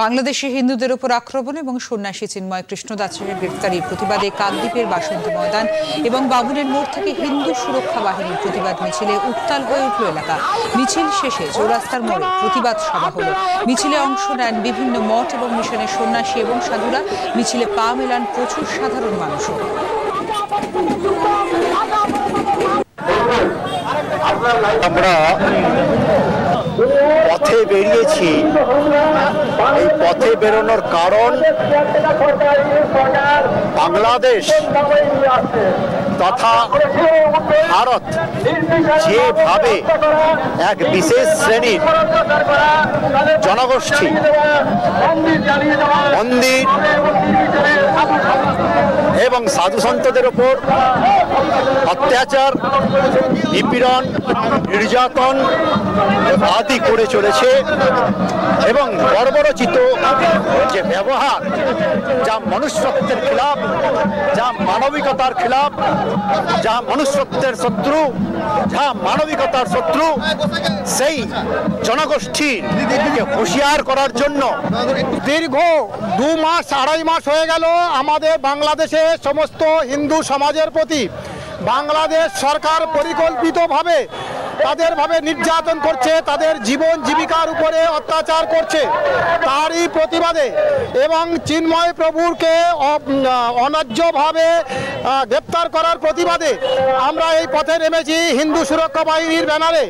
বাংলাদেশে হিন্দুদের উপর আক্রমণ এবং সন্ন্যাসী চিন্ময় কৃষ্ণদাসের গ্রেফতারির প্রতিবাদে কাকদ্বীপের বাসন্তী ময়দান এবং বাবুনের মোড় থেকে হিন্দু সুরক্ষা বাহিনীর প্রতিবাদ মিছিলে উত্তাল হয়ে উঠল এলাকা। মিছিল শেষে চৌরাস্তার মোড়ে প্রতিবাদ সভা হল। মিছিলে অংশ নেন বিভিন্ন মঠ এবং মিশনের সন্ন্যাসী এবং সাধুরা। মিছিলে পা মেলান প্রচুর সাধারণ মানুষও। আমরা পথে বেরিয়েছি। এই পথে বেরোনোর কারণ বাংলাদেশ তথা ভারত যেভাবে এক বিশেষ শ্রেণির জনগোষ্ঠী, মন্দির এবং সাধু সন্তদের ওপর অত্যাচার নিপীড়ন নির্যাতন আদি করে চলেছে এবং বর্বরচিত ব্যবহার, যা মনুষ্যত্বের খিলাফ, যা মানবিকতার খিলাফ, যা মনুষ্যত্বের শত্রু, যা মানবিকতার শত্রু, সেই জনগোষ্ঠীর হুঁশিয়ার করার জন্য দীর্ঘ দু মাস, আড়াই মাস হয়ে গেল আমাদের বাংলাদেশে সমস্ত হিন্দু সমাজের প্রতি। বাংলাদেশ সরকার পরিকল্পিতভাবে তাদেরভাবে নির্যাতন করছে, তাদের জীবন জীবিকার উপরে অত্যাচার করছে। তারই প্রতিবাদে এবং চিন্ময় প্রভুরকে অন্যায্যভাবে গ্রেপ্তার করার প্রতিবাদে আমরা এই পথে নেমেছি হিন্দু সুরক্ষা বাহিনীর ব্যানারে।